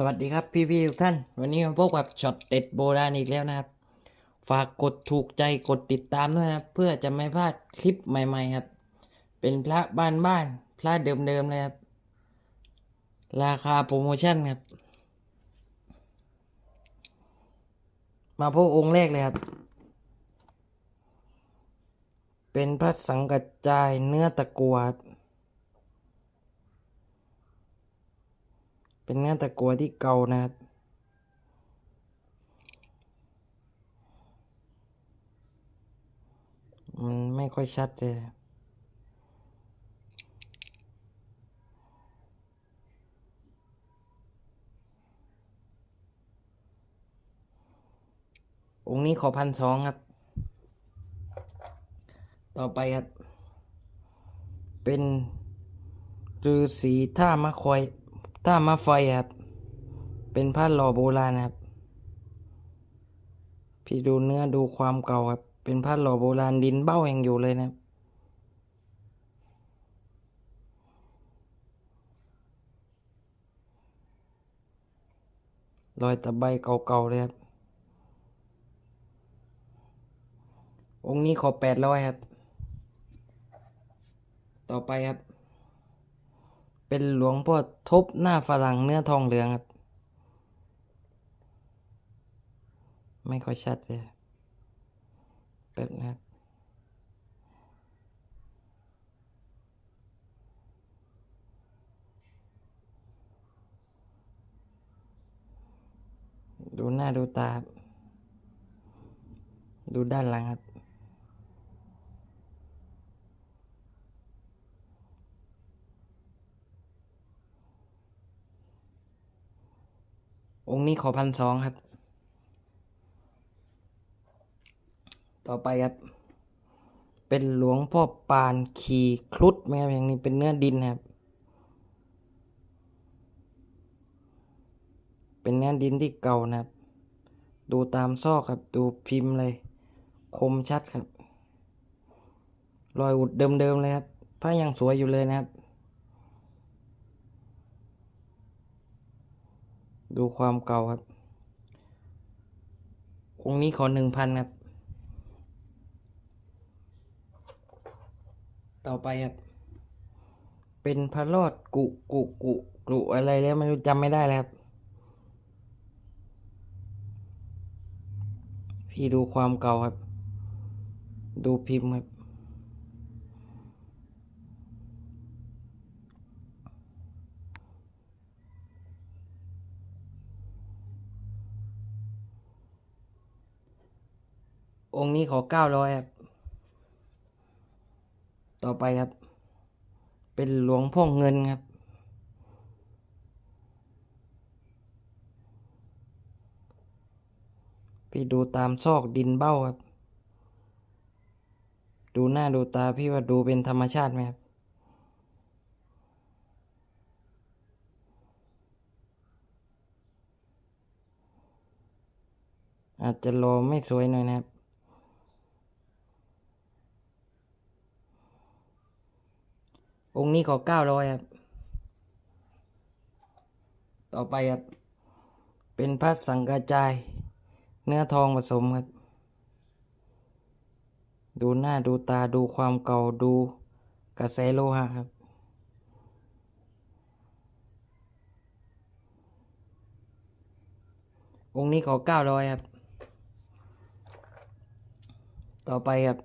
สวัสดีครับพี่ๆทุกท่าน วันนี้มาพบกับช็อตเด็ดโบราณอีกแล้วนะครับ ฝากกดถูกใจกดติดตามด้วยนะเพื่อจะไม่พลาดคลิปใหม่ ๆครับ เป็นพระบ้านๆพระเดิมๆเลยครับ ราคาโปรโมชั่นครับ มาพบองค์แรกเลยครับ เป็นพระสังกัจจายเนื้อตะกัวครับ เป็นเนื้อตะกัวที่เก่านะครับมันไม่ค่อยชัดเลยองค์นี้ขอพันสองครับ ต่อไปครับ เป็นฤาษีท่ามะคอย ท่ามะไฟครับ เป็นผ้าหล่อโบราณครับ พี่ดูเนื้อดูความเก่าครับ เป็นผ้าหล่อโบราณดินเบ้ายังอยู่เลยนะครับรอยตะไบเก่าๆเลยครับ องค์นี้ขอแปดร้อยครับ ต่อไปครับ เป็นหลวงพ่อทบหน้าฝรั่งเนื้อทองเหลืองครับ ไม่ค่อยชัดเลยแป๊บนะครับดูหน้าดูตา ดูด้านหลังครับ องค์นี้ขอพันสองครับ ต่อไปครับ เป็นหลวงพ่อปานขีครุฑไหมครับอย่างนี้เป็นเนื้อดินครับ เป็นเนื้อดินที่เก่านะครับ ดูตามซอกครับ ดูพิมพ์เลย คมชัดครับ รอยอุดเดิมๆเลยครับผ้ายังสวยอยู่เลยนะครับ ดูความเก่าครับ องค์นี้ขอหนึ่งพันครับ ต่อไปครับ เป็นพระรอดกุกุกุกุอะไรแล้วไม่รู้จำไม่ได้แล้วครับ พี่ดูความเก่าครับ ดูพิมพ์ครับ องค์นี้ขอเก้าร้อยครับ ต่อไปครับ เป็นหลวงพ่อเงินครับ พี่ดูตามซอกดินเบ้าครับ ดูหน้าดูตาพี่ว่าดูเป็นธรรมชาติไหมครับอาจจะรอไม่สวยหน่อยนะครับ องค์นี้ขอเก้าร้อยครับ ต่อไปครับ เป็นพระสังกาจาย เนื้อทองผสมครับ ดูหน้าดูตาดูความเก่าดูกระแสโลหะครับองค์นี้ขอเก้าร้อยครับ ต่อไปครับ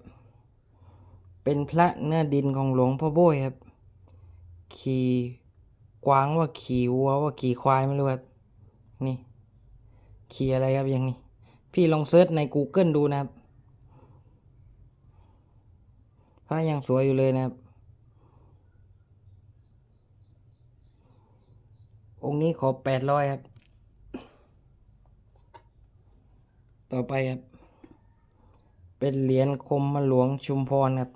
เป็นพระเนื้อดินของหลวงพ่อโบ้ยครับ ขี่กวางว่าขี่วัวว่าขี่ควายไม่รู้ครับนี่ขี่อะไรครับอย่างนี้ พี่ลองเซิร์ชใน Google ดูนะครับพระยังสวยอยู่เลยนะครับ องค์นี้ขอแปดร้อยครับ ต่อไปครับ เป็นเหรียญคมมาหลวงชุมพรครับ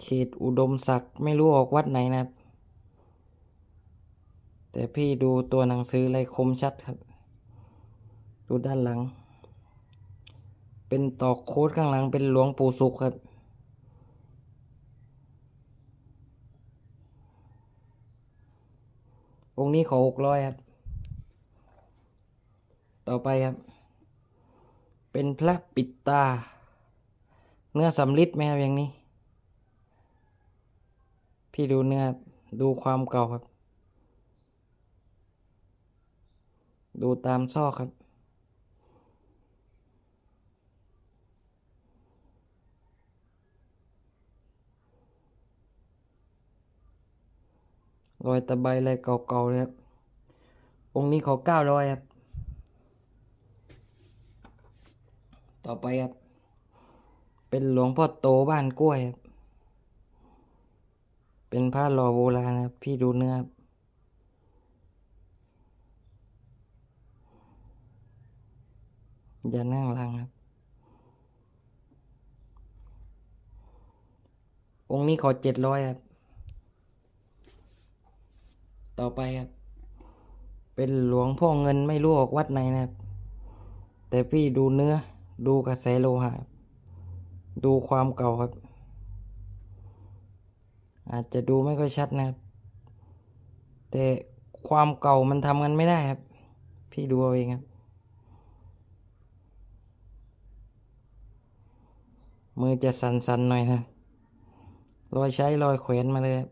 เขตอุดมศักดิ์ไม่รู้ออกวัดไหนนะครับ แต่พี่ดูตัวหนังสืออะไรคมชัดครับ ดูด้านหลัง เป็นตอกโค้ดข้างหลังเป็นหลวงปู่สุขครับ องค์นี้ขอหกร้อยครับ ต่อไปครับ เป็นพระปิดตา เนื้อสำลิดไหมครับอย่างนี้ พี่ดูเนื้อดูความเก่าครับ ดูตามซอกครับ รอยตะไบอะไรเก่าๆเลยครับ องค์นี้ขอเก้าร้อยครับ ต่อไปครับ เป็นหลวงพ่อโตบ้านกล้วยครับ เป็นผ้าหล่อโบราณครับ พี่ดูเนื้อครับ อย่านั่งลังครับ องค์นี้ขอเจ็ดร้อยครับ ต่อไปครับ เป็นหลวงพ่อเงินไม่รู้ออกวัดไหนนะครับ แต่พี่ดูเนื้อ ดูกระแสโลหะ ดูความเก่าครับ อาจจะดูไม่ค่อยชัดนะครับ แต่ความเก่ามันทำกันไม่ได้ครับ พี่ดูเอาเองครับ มือจะสั่นๆหน่อยนะรอยใช้รอยแขวนมาเลยครับ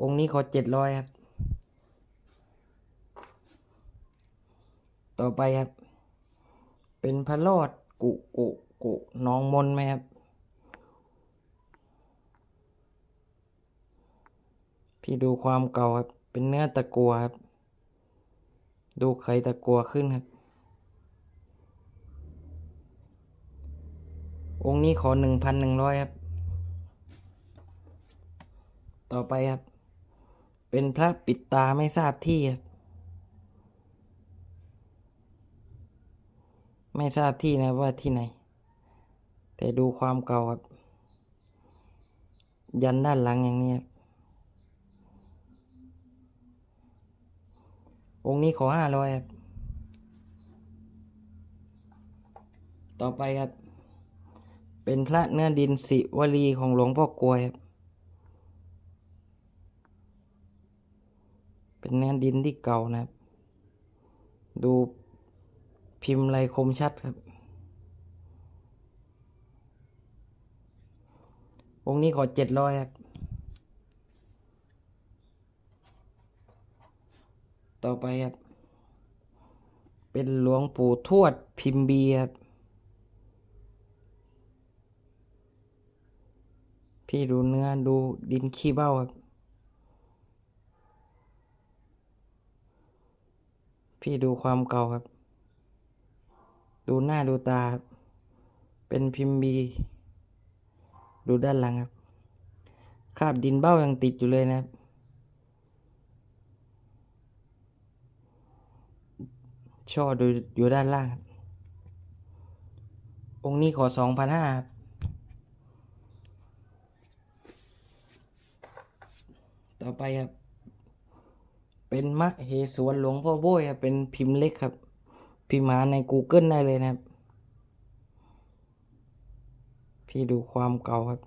องค์นี้ขอเจ็ดร้อยครับ ต่อไปครับ เป็นพระรอดกุกุกุน้องมนไหมครับ พี่ดูความเก่าครับ เป็นเนื้อตะกัวครับ ดูไขตะกัวขึ้นครับ องค์นี้ขอหนึ่งพันหนึ่งร้อยครับ ต่อไปครับ เป็นพระปิดตาไม่ทราบที่ครับ ไม่ทราบที่นะว่าที่ไหน แต่ดูความเก่าครับ ยันด้านหลังอย่างนี้ครับ องค์นี้ขอห้าร้อยครับ ต่อไปครับ เป็นพระเนื้อดินสิวลีของหลวงพ่อกลวยครับ เป็นเนื้อดินที่เก่านะครับ ดูพิมพ์ลายคมชัดครับ องค์นี้ขอเจ็ดร้อยครับ ต่อไปครับ เป็นหลวงปู่ทวดพิมพ์บีครับ พี่ดูเนื้อดูดินขี้เบ้าครับ พี่ดูความเก่าครับ ดูหน้าดูตาครับเป็นพิมพ์บีดูด้านหลังครับ คราบดินเบ้ายังติดอยู่เลยนะครับ ช่อดูอยู่ด้านล่าง องค์นี้ขอสองพันห้าครับ ต่อไปครับ เป็นมะเหสวนหลวงพ่อโบยครับเป็นพิมพ์เล็กครับ พิมพ์หาใน Google ได้เลยนะครับ พี่ดูความเก่าครับ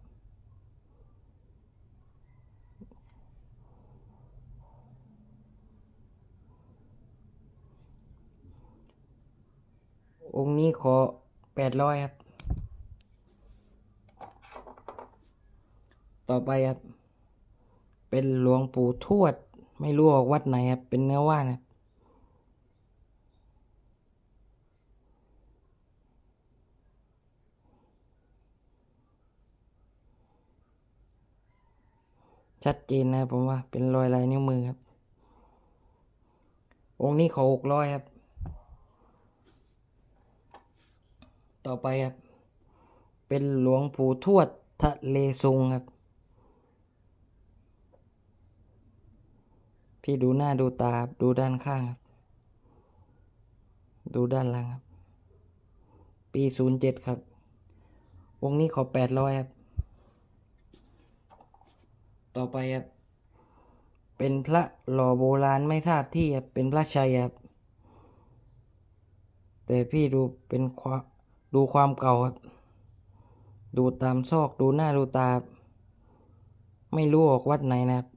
องค์นี้ขอแปดร้อยครับ ต่อไปครับ เป็นหลวงปู่ทวด ไม่รู้ออกวัดไหนครับ เป็นเนื้อว่านครับชัดเจนนะครับผมว่าเป็นรอยลายนิ้วมือครับ องค์นี้ขอหกร้อยครับ ต่อไปครับ เป็นหลวงปู่ทวดทะเลซุงครับ พี่ดูหน้าดูตาดูด้านข้างครับ ดูด้านหลังครับ ปีศูนย์เจ็ดครับองนี้ขอแปดร้อยครับ ต่อไปครับ เป็นพระหล่อโบราณไม่ทราบที่ครับ เป็นพระชัยครับ แต่พี่ดูเป็นความดูความเก่าครับ ดูตามซอกดูหน้าดูตา ไม่รู้ออกวัดไหนนะครับ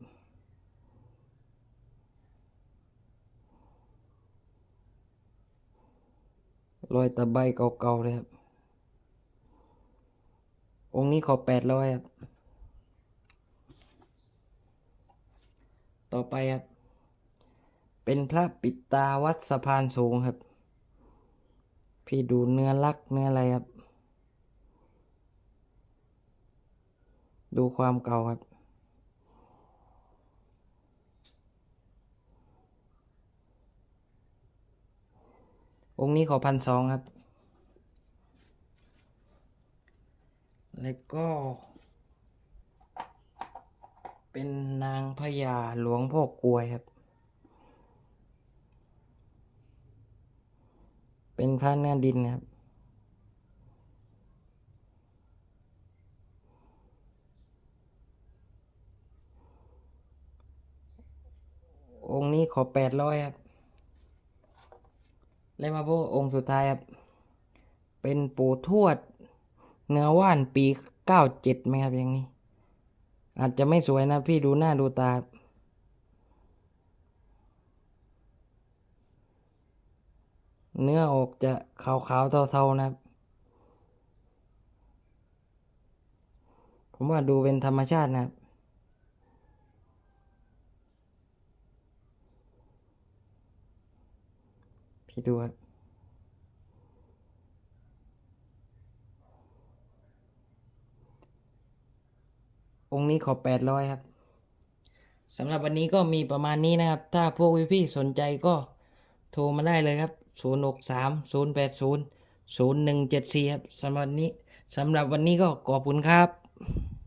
รอยตะไบเก่าๆเลยครับ องค์นี้ขอแปดร้อยครับ ต่อไปครับ เป็นพระปิดตาวัดสะพานสูงครับ พี่ดูเนื้อลักเนื้ออะไรครับ ดูความเก่าครับ องค์นี้ขอพันสองครับ แล้วก็ เป็นนางพญาหลวงพ่อกลวยครับ เป็นพระเนื้อดินครับองค์นี้ขอแปดร้อยครับ แล้วมาพบองค์สุดท้ายครับ เป็นปู่ทวด เนื้อว่านปีเก้าเจ็ดไหมครับอย่างนี้ อาจจะไม่สวยนะพี่ดูหน้าดูตา เนื้อออกจะขาวๆเทาๆนะครับ ผมว่าดูเป็นธรรมชาตินะครับี่ดูครับองค์นี้ขอแปดร้อยครับสำหรับวันนี้ก็มีประมาณนี้นะครับ ถ้าพวกพี่ๆสนใจก็โทรมาได้เลยครับ 0 6 3 0 8 0 0 1 7 4 ครับสำหรับวันนี้สำหรับวันนี้ก็ขอบคุณครับ